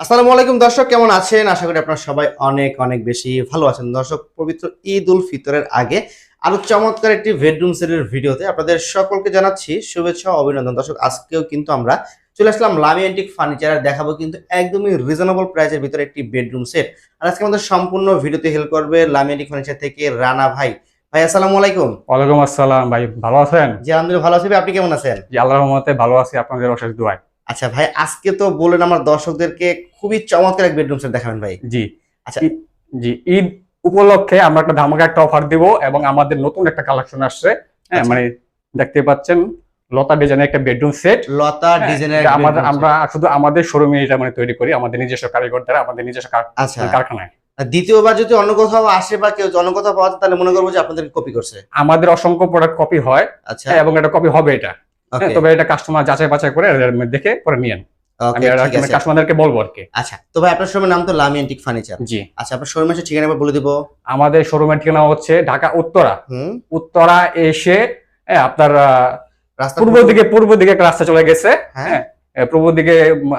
আসসালামু আলাইকুম দর্শক কেমন আছেন? আশা করি আপনারা সবাই অনেক অনেক বেশি ভালো আছেন। দর্শক পবিত্র ঈদ উল ফিতরের আগে আরও চমৎকার একটি বেডরুম সেটের ভিডিওতে আপনাদের সকলকে জানাচ্ছি শুভেচ্ছা অভিনন্দন। দর্শক আজকেও কিন্তু আমরা চলে আসলাম লামি অ্যান্টিক ফার্নিচার দেখাবো কিন্তু একদমই রিজনেবল প্রাইসের ভিতরে একটি বেডরুম সেট আর আজকে আমাদের সম্পূর্ণ ভিডিওতে হেল্প করবে লামি অ্যান্টিক ফার্নিচার থেকে রানা ভাই। ভাই আসসালামু আলাইকুম। ওয়ালাইকুম আসসালাম ভাই ভালো আছেন? জি আলহামদুলিল্লাহ ভালো আছি। আপনি কেমন আছেন? জি আল্লাহর রহমতে ভালো আছি। আপনাদের অশেষ দোয়ায়। আচ্ছা ভাই আজকে তো বলেন আমার দর্শকদেরকে খুবই চমৎকার এক বেডরুম সেট দেখাবেন ভাই। জি। আচ্ছা। জি ঈদ উপলক্ষে আমরা একটা ধামাকা একটা অফার দিব এবং আমাদের নতুন একটা কালেকশন আসছে। হ্যাঁ আচ্ছা। মানে দেখতে পাচ্ছেন লতা ডিজাইনের একটা বেডরুম সেট লতা ডিজাইনের আমাদের আমরা শুধু আমাদের শোরুমে এটা মানে তৈরি করি আমাদের নিজস্ব কারিগর দ্বারা আমাদের নিজস্ব আচ্ছা। কারখানায়। দ্বিতীয়বার যদি অন্য কোথাও আসে বা কেউ অন্য কোথাও পাওয়া যায় তাহলে মনে করব যে আপনাদের কপি করছে। আমাদের অসংখ্য প্রোডাক্ট কপি হয়। আচ্ছা। হ্যাঁ, এবং এটা কপি হবে এটা। হ্যাঁ, তবে এটা কাস্টমার যাচাই বাছাই করে দেখে পরে নিয়েন আমি ওকে ঠিক আছে। কাস্টমারদেরকে বলব আর কি। আচ্ছা তো ভাই আপনার শোরুমের নাম তো লামি অ্যান্টিক ফার্নিচার জি। আচ্ছা আপনার শোরুমের ঠিকানা বলে দিব। আমাদের শোরুমের ঠিকানা হচ্ছে ঢাকা উত্তরা। উত্তরা এসে আপনার পূর্ব দিকে পূর্ব দিকে একটা রাস্তা চলে গেছে। হ্যাঁ। হ্যাঁ পূর্ব দিকে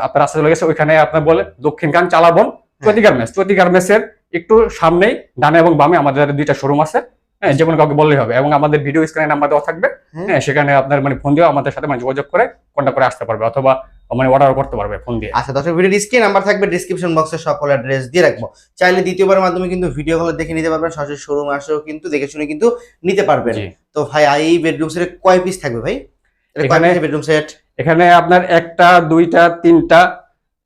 আপনার রাস্তা চলে গেছে। ওইখানে আপনার বলে দক্ষিণ কান চালাবন হ্যাঁ। চৌতি গার্মেন্টস চৌতি গার্মেন্টসের একটু সামনেই ডানে এবং বামে আমাদের দুইটা শোরুম আছে। হ্যাঁ যেমন কাউকে বললেই হবে এবং আমাদের ভিডিও স্ক্রিনে নাম্বার দেওয়া থাকবে। হ্যাঁ। সেখানে আপনার মানে ফোন দিয়ে আমাদের সাথে মানে যোগাযোগ করে কন্ট্যাক্ট করে আসতে পারবে অথবা মানে অর্ডার করতে পারবে ফোন দিয়ে। আচ্ছা দর্শক ভিডিও স্ক্রিন নাম্বার থাকবে ডিসক্রিপশন বক্সে সকল অ্যাড্রেস দিয়ে রাখব। চাইলে দ্বিতীয়বারের মাধ্যমে কিন্তু ভিডিও গুলো দেখে নিতে পারবেন সরাসরি শোরুম আসেও কিন্তু দেখে শুনে কিন্তু নিতে পারবেন। তো ভাই এই বেডরুম সেটে কয় পিস থাকবে ভাই? এখানে- বেডরুম সেট এখানে আপনার একটা দুইটা তিনটা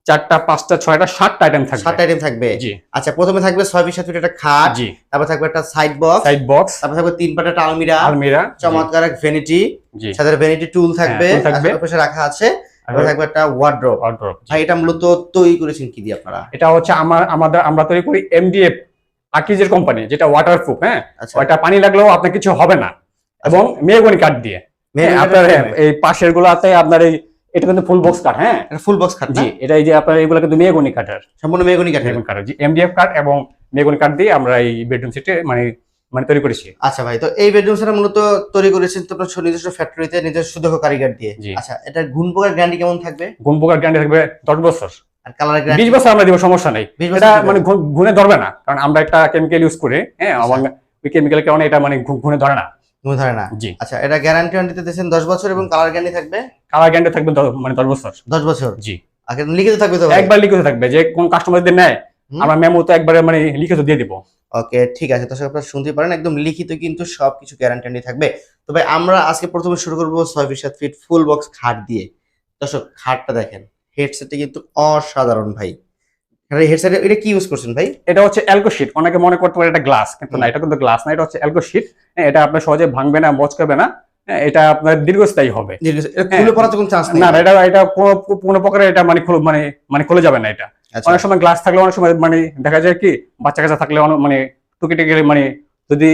চারটা পাঁচটা ছয়টা সাতটা আইটেম থাকবে। আইটেম থাকবে। জি। আচ্ছা প্রথমে থাকবে ছয় ফিট একটা খাট জি। তারপর থাকবে একটা সাইড বক্স সাইড বক্স তারপর থাকবে তিন পাটা আলমিরা আলমিরা চমৎকার এক ভ্যানিটি সাথে ভ্যানিটি টুল থাকবে থাকবে। পাশে রাখা আছে তারপর থাকবে একটা ভাই এটা মূলত তৈরি করেছেন কি দিয়ে আপনারা? এটা হচ্ছে আমার আমাদের আমরা তৈরি করি এমডিএফ আকিজের কোম্পানি যেটা ওয়াটারপ্রুফ হ্যাঁ? আচ্ছা। ওটা পানি লাগলেও আপনার কিছু হবে না। এবং মেহগনি কাঠ দিয়ে। হ্যাঁ, আপনার এই পাশের গুলাতে আপনার এই এটা কিন্তু ফুল বক্স কাঠ হ্যাঁ? ফুল বক্স না? জি এটা এই যে আপনার এগুলো কিন্তু মেহগনি কাঠের সম্পূর্ণ মেগুনি কাঠের মেহগনি কাঠ জি এমডিএফ কাঠ এবং মেহগনি কাঠ দিয়ে আমরা এই বেডরুম সেটে মানে মানে তৈরি করেছি। আচ্ছা ভাই তো এই বেডরুম সেটা মূলত তৈরি করেছেন তো আপনার নিজস্ব ফ্যাক্টরিতে নিজস্ব সুদক্ষ কারিগর দিয়ে। আচ্ছা এটা গুণ প্রকার গ্যারান্টি কেমন থাকবে? গুণ প্রকার গ্যারান্টি থাকবে দশ বছর। আর কালার বিশ গ্যারান্টি বছর আমরা দিব সমস্যা নেই। এটা মানে ঘুণে ধরবে না কারণ আমরা একটা কেমিক্যাল ইউজ করি হ্যাঁ আচ্ছা। আমার ওই কেমিক্যালের কারণে এটা মানে ঘুণে ধরে না। গুণ ধরে না? জি। আচ্ছা এটা গ্যারান্টি ওয়ারেন্টিতে দিয়েছেন দশ বছর এবং কালার গ্যারান্টি থাকবে? কালার গ্যারান্টি থাকবে মানে দশ বছর। দশ বছর? জি। আগে লিখিত থাকবে তো একবার লিখিত থাকবে যে কোন কাস্টমার যদি নেয়। আমরা মেমো তো একবারে মানে লিখিত দিয়ে দিব। ওকে ঠিক আছে। দর্শক আপনারা শুনতে পারেন একদম লিখিত কিন্তু সবকিছু গ্যারান্টি থাকবে। তবে আমরা আজকে প্রথমে শুরু করব ছয় ফিট ফিট ফুল বক্স খাট দিয়ে। দর্শক খাটটা দেখেন হেডসেটটা কিন্তু অসাধারণ ভাই। হেডসেটে এটা কি ইউজ করছেন ভাই? এটা হচ্ছে অ্যালকো শিট অনেকে মনে করতে পারে এটা গ্লাস কিন্তু না এটা কিন্তু গ্লাস না এটা হচ্ছে অ্যালকো শিট এটা আপনার সহজে ভাঙবে না মচকাবে না। হ্যাঁ, এটা আপনার দীর্ঘস্থায়ী হবে। এটা খুলে পড়ার কোনো চান্স না না, এটা এটা কোনো প্রকারে এটা মানে মানে মানে খুলে যাবে না এটা। আচ্ছা। অনেক সময় গ্লাস থাকলে অনেক সময় মানে দেখা যায় কি বাচ্চা কাচ্চা থাকলে মানে টুকি টুকি মানে যদি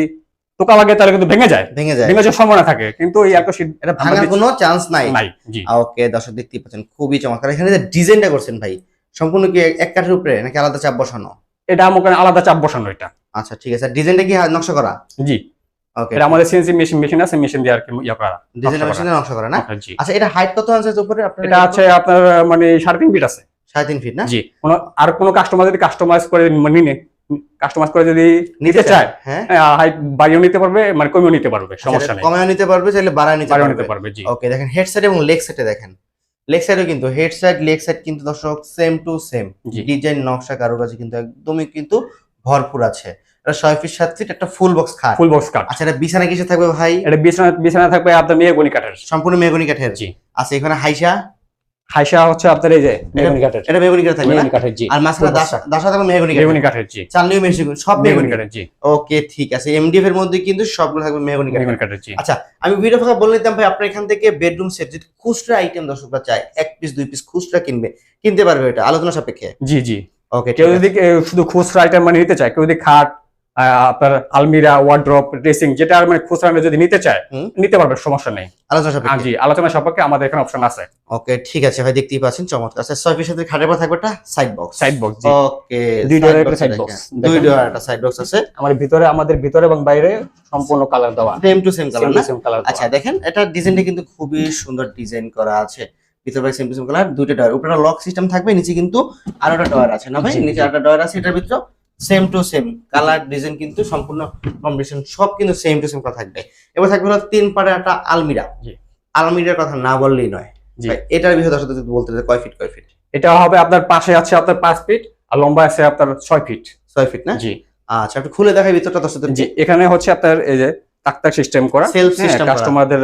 টোকা লাগে তাহলে কিন্তু ভেঙে যায়। ভেঙে যায়। ভেঙে যাওয়ার সম্ভাবনা থাকে। কিন্তু এই অ্যালকো শিট এটা ভাঙার কোনো চান্স নাই। নাই জি। ওকে দর্শক দেখতেই পাচ্ছেন খুবই চমৎকার। এখানে যে ডিজাইনটা করছেন ভাই সম্পূর্ণ কি এক কাঠের উপরে নাকি আলাদা চাপ বসানো? এটা আমার আলাদা চাপ বসানো এটা। আচ্ছা ঠিক আছে। ডিজাইনটা কি নকশা করা? জি। ওকে এটা আমাদের সিএনসি মেশিন মেশিন আছে মেশিন দিয়ে আর কি ইয়ে করা ডিজাইন মেশিনে নকশা করা না? আচ্ছা এটা হাইট কত আছে উপরে আপনার এটা আছে আপনার মানে সাড়ে তিন ফিট আছে। সাড়ে তিন ফিট না? জি। কোনো আর কোনো কাস্টমার যদি কাস্টমাইজ করে মানে নিনে কাস্টমাইজ করে যদি নিতে চায় হ্যাঁ। হাইট বাড়িয়েও নিতে পারবে মানে কমিয়েও নিতে পারবে সমস্যা নেই। কমায় নিতে পারবে চাইলে বাড়ায় নিতে পারবে। জি। ওকে দেখেন হেড সাইড এবং লেগ সাইডে দেখেন। লেগ সাইডও কিন্তু হেড সাইড লেগ সাইড কিন্তু দর্শক সেম টু সেম ডিজাইন নকশা কারুকাজে কিন্তু একদমই কিন্তু ভরপুর আছে। এটা ছয় ফিট সাত ফিট একটা ফুল বক্স খাট। ফুল বক্স কাট আচ্ছা এটা বিছানা কিসে থাকবে ভাই? এটা বিছানা বিছানা থাকবে আপনার মেহগনি কাঠের সম্পূর্ণ মেহগনি কাঠের জি। আচ্ছা এখানে হাইসা হাইসা হচ্ছে আপনার এই যে মেহগনি কাঠের। এটা মেহগনি কাঠ থাকবে না? মেহগনি কাঠের জি। আর মাঝখানে full box দাসা দাসা থাকবে মেহগনি মেহগনি কাঠের। জি। চালনিও মেহগনি সব মেহগনি কাঠের জি। ওকে ঠিক আছে। এমডিএফ এর মধ্যে কিন্তু সবগুলো থাকবে মেহগনি কাঠের। কাঠের জি। আচ্ছা আমি ভিডিও ফাঁকা বলে নিতাম ভাই আপনার এখান থেকে বেডরুম সেট যদি খুচরা আইটেম দর্শকরা চায় এক পিস দুই পিস খুচরা কিনবে কিনতে পারবে এটা আলোচনা সাপেক্ষে? জি জি। ওকে কেউ যদি শুধু খুচরা আইটেম মানে নিতে চায় কেউ যদি খাট আপনার আলমিরা ওয়ার্ড্রপ ড্রেসিং যেটা মানে খুচরা যদি নিতে চায় নিতে পারবে সমস্যা নেই। আলোচনা আহ, সাপেক্ষে জি আলোচনা সাপেক্ষে আমাদের এখানে অপশন আছে। ওকে ঠিক আছে ভাই দেখতেই পাচ্ছেন চমৎকার। আচ্ছা ছয় পিসের সাথে খাটের পর থাকবে একটা সাইড বক্স সাইড বক্স জি। ওকে দুই ডোরের একটা side box। দুই। ডোর একটা সাইড বক্স আছে। আমাদের ভিতরে আমাদের ভিতরে এবং বাইরে সম্পূর্ণ কালার দেওয়া। সেম টু সেম কালার না? কালার আচ্ছা দেখেন এটা ডিজাইনটা কিন্তু খুবই সুন্দর ডিজাইন করা আছে। ভিতরে সেম টু সেম কালার দুইটা ডয়ার উপরে লক সিস্টেম থাকবে নিচে কিন্তু আরও একটা ডয়ার আছে না ভাই। নিচে আরেকটা ডয়ার আছে এটার ভিতরে same to same colour design কিন্তু সম্পূর্ণ কম্বিনেশন সব কিন্তু সেম টু সেম করা থাকবে। এবার থাকবে হলো তিন পাড়ে একটা আলমিরা। জি। আলমিরার কথা না বললেই নয়। এটার বিষয়ে দর্শকদের যদি বলতে কয় ফিট কয় ফিট এটা হবে আপনার পাশে আছে আপনার পাঁচ ফিট আর লম্বা আছে আপনার ছয় ফিট ছয় ফিট না? জি। আচ্ছা একটু খুলে দেখাই ভিতরটা দর্শকদের। জি এখানে হচ্ছে আপনার এই যে তাক তাক সিস্টেম করা। সেলফ সিস্টেম কাস্টমারদের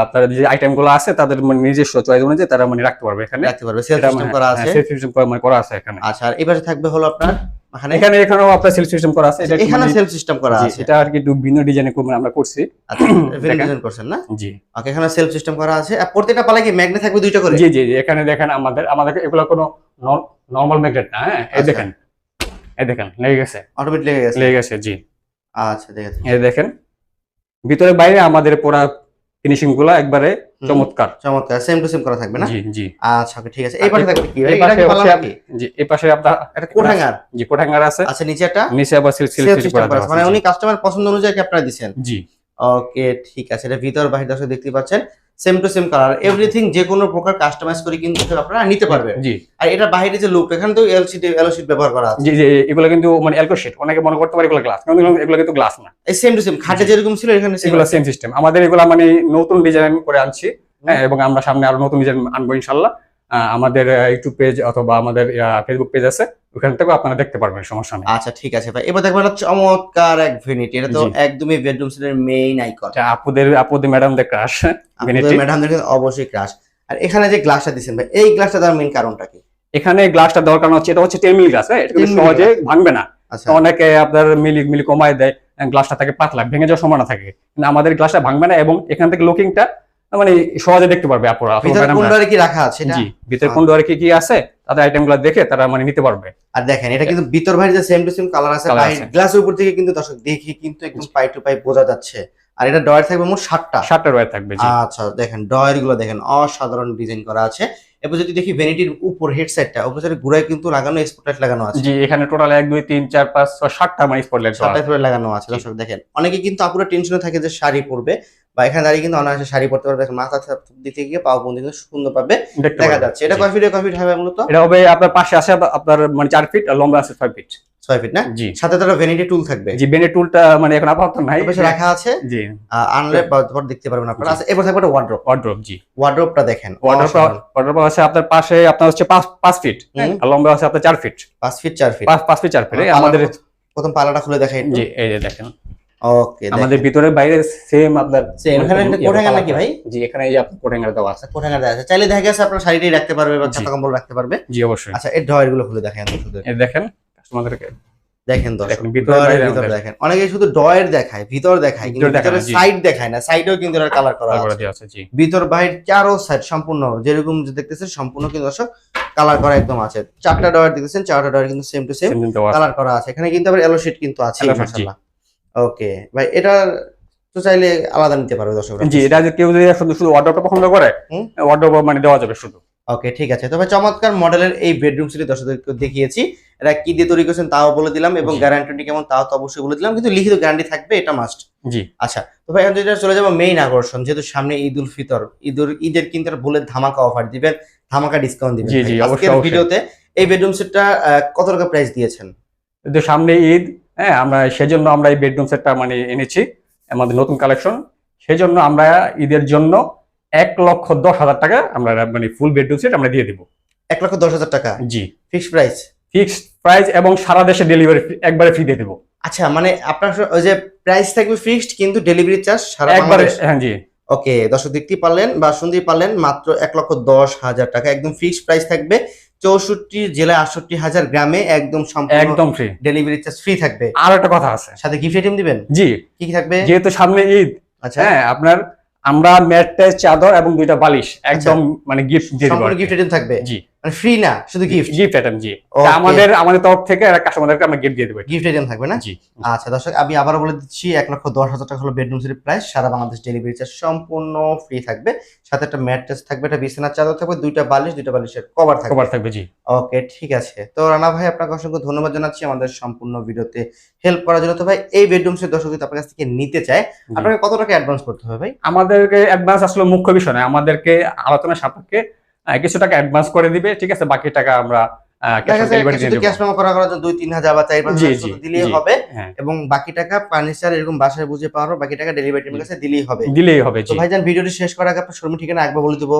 আপনার যে আইটেমগুলো আছে তাদের মানে নিজস্ব চয়েস অনুযায়ী তারা মানে রাখতে পারবে এখানে। রাখতে পারবে সেলফ সিস্টেম মানে- করা হ্যাঁ, আছে। করা- মানে করা আছে এখানে। আচ্ছা আর এবারে থাকবে হলো আপনার এখানে এখানে এখানেও আপনার সেলফ সিস্টেম করা আছে। এটা এখানে সেলফ সিস্টেম করা আছে। এটা আর কি ভিন্ন ডিজাইনে আমরা করছি। আচ্ছা ডিজাইন করছেন না? জি। ওকে এখানে সেলফ সিস্টেম করা আছে। আর প্রত্যেকটা পালায় কি ম্যাগনেট থাকবে দুইটা করে? জি জি এখানে দেখেন আমাদের আমাদের এগুলো কোনো নর্মাল ম্যাগনেট না হ্যাঁ? এই আচ্ছা। দেখেন এই দেখেন লেগে গেছে। অটোমেটিক লেগে গেছে। লেগে গেছে জি। আচ্ছা ঠিক এই দেখেন ভিতরে বাইরে আমাদের পুরা ফিনিশিংগুলা একবারে চমৎকার। চমৎকার সেম টু সেম করা থাকবে না? জি জি। আচ্ছা ঠিক আছে। এই পাশে থাকবে কি এই পাশে হচ্ছে জি এই পাশে আপনার এটা কোঠাঙ্গার জি কোঠাঙ্গার আছে। আচ্ছা নিচে একটা নিচে আবার সিল সিল করা আছে। মানে উনি কাস্টমার পছন্দ অনুযায়ী কি আপনারা দিবেন জি। ওকে ঠিক আছে। এটা ভিতর বাহির দর্শক দেখতে পাচ্ছেন। Same to same colour everything যে কোনো প্রকার কাস্টমাইজ করে কিন্তু আপনারা নিতে পারবেন। জি। আর এটা বাইরে যে লুক এখানে তো এলসিডি শিট ব্যবহার করা আছে। জি জি এগুলো কিন্তু মানে অ্যালকো শিট অনেকে মনে করতে পারে এগুলো গ্লাস কিন্তু এগুলো- কিন্তু গ্লাস না। এই সেম টু সেম খাটে যেরকম ছিল এখানে এগুলো সেম সিস্টেম আমাদের এগুলো মানে নতুন ডিজাইন করে আনছি হ্যাঁ, এবং আমরা সামনে আরও নতুন ডিজাইন আনব ইনশাল্লাহ। আহ, আমাদের ইউটিউব পেজ অথবা আমাদের ফেসবুক পেজ আছে ওখান থেকেও আপনারা দেখতে পারবেন সমস্যা নেই। আচ্ছা ঠিক আছে ভাই। এবার দেখবেন চমৎকার এক ভেনিটি এটা তো। একদমই বেডরুম সেটের মেইন আইকন আপুদের আপুদের ম্যাডামদের ক্রাশ Vanity। ম্যাডাম দেখেন অবশ্যই ক্রাশ আর এখানে যে গ্লাসটা দিচ্ছেন ভাই এই গ্লাসটা দেওয়ার মেইন কারণটা কি? এখানে গ্লাসটা দেওয়ার কারণ হচ্ছে এটা হচ্ছে টেমিল মিলি গ্লাস হ্যাঁ? এটা সহজে ভাঙবে না। আচ্ছা। অনেকে আপনার মিলি মিলি কমায় দেয় গ্লাসটা থাকে পাতলা ভেঙে যাওয়ার সম্ভাবনা থাকে। কিন্তু আমাদের গ্লাসটা ভাঙবে না এবং এখান থেকে লুকিংটা মানে সহজে দেখতে পারবে আপুরা ভিতরে। কি রাখা আছে জি ভিতরে কোন ডোরে কি কি আছে তাদের আইটেমগুলো দেখে তারা মানে নিতে পারবে। আর দেখেন এটা কিন্তু ভিতর বাইরে যে সেম টু সেম কালার আছে বাইরে গ্লাসের উপর থেকে কিন্তু দর্শক দেখি কিন্তু একদম পাই টু পাই বোঝা যাচ্ছে। আর এটা ডয়ার থাকবে মোট সাতটা। সাতটা রয়ে থাকবে জি। আচ্ছা দেখেন ডয়ারগুলো দেখেন অসাধারণ ডিজাইন করা আছে। এরপর যদি দেখি ভ্যানিটির উপর হেডসেটটা উপর সাইডে ঘুরায় কিন্তু লাগানো স্পটলাইট লাগানো আছে। জি এখানে টোটাল এক দুই তিন চার পাঁচ ছয় সাতটা মানে স্পটলাইট লাগানো আছে দর্শক দেখেন। অনেকে কিন্তু আপুরা টেনশনে থাকে যে শাড়ি পরবে। বা এখানে দাঁড়িয়ে কিন্তু অনায়াসে শাড়ি পরতে পারবে মাথা দিতে গিয়ে পাও পর্যন্ত কিন্তু সুন্দর পাবে দেখা যাচ্ছে। এটা কয় ফিট কয় ফিট হবে মূলত? এটা হবে আপনার পাশে আছে আপনার মানে চার ফিট আর লম্বা আছে ছয় ফিট ছয় ফিট না? জি। সাথে তারা ভ্যানিটি টুল থাকবে। জি বেনের টুলটা মানে এখন আপাতত নাই। রাখা আছে। জি। আনলে পর দেখতে পারবেন আপনারা। আচ্ছা এবার থাকবে ওয়ার্ড্রপ ওয়ার্ড্রপ জি। ওয়ার্ড্রপটা দেখেন। ওয়ার্ড্রপ ওয়ার্ড্রপ আছে আপনার পাশে আপনার হচ্ছে ফিট আর লম্বা আছে আপনার ফিট পাঁচ ফিট চার ফিট ফিট চার ফিট আমাদের প্রথম- পালাটা খুলে দেখাই জি এই যে দেখেন। ওকে আমাদের ভিতরে বাইরে সেম আপনার এখানে একটা কোঠাঙ্গা নাকি ভাই? জি এখানে এই যে আপনার কোঠাঙ্গা দেওয়া আছে। আছে। চাইলে দেখা গেছে আপনার শাড়িটাই রাখতে পারবে বা। ছাতা কম্বল রাখতে পারবে। জি অবশ্যই। আচ্ছা এই ড্রয়ারগুলো খুলে দেখেন শুধু দেখেন কাস্টমারদেরকে দেখেন দর্শক ভিতরে ভিতর। দেখেন। অনেকে শুধু দেখায় ভিতর দেখায় কিন্তু ভিতরে সাইড দেখায় না সাইডেও কিন্তু এর কালার করা আছে। ভিতর বাইরে চারো সাইড সম্পূর্ণ যেরকম যে দেখতেছেন সম্পূর্ণ কিন্তু দর্শক কালার করা একদম আছে। চারটা ড্রয়ার দেখতেছেন চারটা ড্রয়ার কিন্তু সেম টু সেম। কালার করা আছে। এখানে কিন্তু আবার এলো শিট কিন্তু আছে মাশাআল্লাহ। ওকে ভাই এটা তো চাইলে আলাদা নিতে পারবে দর্শক জি এটা কেউ যদি শুধু শুধু অর্ডারটা পছন্দ করে। অর্ডার মানে দেওয়া যাবে শুধু। ওকে ঠিক আছে। তবে চমৎকার মডেলের এই বেডরুম সিটি দর্শকদেরকে দেখিয়েছি। এটা কি দিয়ে তৈরি করেছেন তাও বলে দিলাম এবং। গ্যারান্টি কেমন তাও তো অবশ্যই বলে দিলাম কিন্তু লিখিত গ্যারান্টি থাকবে এটা মাস্ট জি। আচ্ছা তো ভাই এখন যেটা চলে যাব মেইন আকর্ষণ যেহেতু সামনে ঈদ উল ফিতর ঈদুল ঈদের কিন্তু বলে ধামাকা অফার দিবেন ধামাকা ডিসকাউন্ট দিবেন আজকের। ভিডিওতে এই বেডরুম সেটটা কত টাকা প্রাইস দিয়েছেন? সামনে ঈদ হ্যাঁ আমরা সেজন্য আমরা এই বেডরুম সেটটা মানে এনেছি আমাদের নতুন কালেকশন সেজন্য আমরা ঈদের জন্য এক লক্ষ দশ হাজার টাকা আমরা মানে ফুল বেডরুম সেট আমরা দিয়ে দিব। এক লক্ষ দশ হাজার টাকা? জি। ফিক্সড প্রাইস ফিক্সড প্রাইস এবং সারা দেশে ডেলিভারি একবারে ফ্রি দিয়ে দেবো। আচ্ছা মানে আপনার ওই যে প্রাইস থাকবে ফিক্সড কিন্তু ডেলিভারি চার্জ সারা একবারে হ্যাঁ জি। ওকে দর্শক দেখতেই পারলেন বা শুনতেই পারলেন মাত্র এক লক্ষ দশ হাজার টাকা একদম ফিক্সড প্রাইস থাকবে। চৌষট্টি জেলায় আটষট্টি হাজার গ্রামে একদম একদম ফ্রি ডেলিভারি চার্জ ফ্রি থাকবে। আর একটা কথা আছে। সাথে গিফট আইটেম দিবেন? জি। কি কি থাকবে? যেহেতু সামনে ঈদ আচ্ছা। হ্যাঁ আপনার আমরা ম্যাট চাদর এবং দুইটা বালিশ একদম মানে গিফট দিয়ে সম্পূর্ণ গিফট আইটেম থাকবে। জি। ফ্রি না শুধু গিফট গিফট আইটেম জি আমাদের আমাদের তরফ থেকে কাস্টমারদেরকে আমরা গিফট দিয়ে দেবো গিফট আইটেম থাকবে না? জি। আচ্ছা দর্শক আমি আবার বলে দিচ্ছি এক লক্ষ দশ হাজার টাকা হলো বেডরুম সিটির প্রাইস সারা বাংলাদেশ ডেলিভারি চার্জ সম্পূর্ণ ফ্রি থাকবে। সাথে একটা ম্যাট্রেস থাকবে একটা বিছানার চাদর থাকবে দুইটা বালিশ দুইটা বালিশের কভার থাকবে। কভার থাকবে জি। ওকে ঠিক আছে। তো রানা ভাই আপনাকে অসংখ্য ধন্যবাদ জানাচ্ছি আমাদের সম্পূর্ণ ভিডিওতে হেল্প করার জন্য। তো ভাই এই বেডরুম সেট দর্শক যদি আপনার কাছ থেকে নিতে চায় আপনাকে কত টাকা অ্যাডভান্স করতে হবে ভাই? আমাদেরকে অ্যাডভান্স আসলে মুখ্য বিষয় নয় আমাদেরকে আলোচনা সাপেক্ষে কিছু টাকা অ্যাডভান্স করে দিবে ঠিক আছে? বাকি টাকা আমরা ক্যাশ মেমো করা দুই তিন হাজার বা চার পাঁচ দিলেই হবে। হ্যাঁ। এবং বাকি টাকা ফার্নিচার এরকম বাসায় বুঝে পাওয়ার বাকি টাকা ডেলিভারি টিমের কাছে দিলেই হবে। দিলেই হবে তো জি ভাইজান ভিডিওটি শেষ করার আগে আপনার শোরুম ঠিকানা একবার বলে দিব।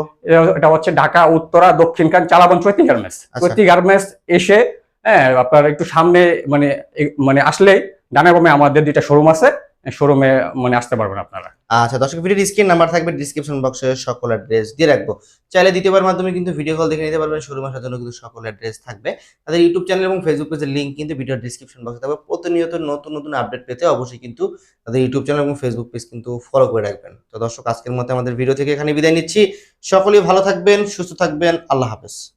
এটা- হচ্ছে ঢাকা উত্তরা দক্ষিণখান চালাবন চৈতি গার্মেন্টস। আচ্ছা। চৈতি গার্মেন্টস এসে হ্যাঁ আপনার একটু সামনে মানে মানে আসলে ডানে বামে আমাদের দুইটা শোরুম আছে। শোরুমে মানে আসতে পারবেন আপনারা। আচ্ছা দর্শক, ভিডিওর স্ক্রিন নাম্বার থাকবে ডিসক্রিপশন বক্সে সকল অ্যাড্রেস দিয়ে রাখব। চাইলে দ্বিতীয়বার মাধ্যমে কিন্তু ভিডিও কল দেখে নিতে পারবেন, শোরুম আসার জন্য কিন্তু সকল অ্যাড্রেস থাকবে। তাদের ইউটিউব চ্যানেল এবং ফেসবুক পেজের লিঙ্ক কিন্তু ভিডিওর ডিসক্রিপশন বক্সে থাকবে। প্রতিনিয়ত নতুন নতুন আপডেট পেতে অবশ্যই কিন্তু তাদের ইউটিউব চ্যানেল এবং ফেসবুক পেজ কিন্তু ফলো করে রাখবেন। তো দর্শক, আজকের মতো আমাদের ভিডিও থেকে এখানে বিদায় নিচ্ছি। সকলেই ভালো থাকবেন, সুস্থ থাকবেন। আল্লাহ হাফেজ।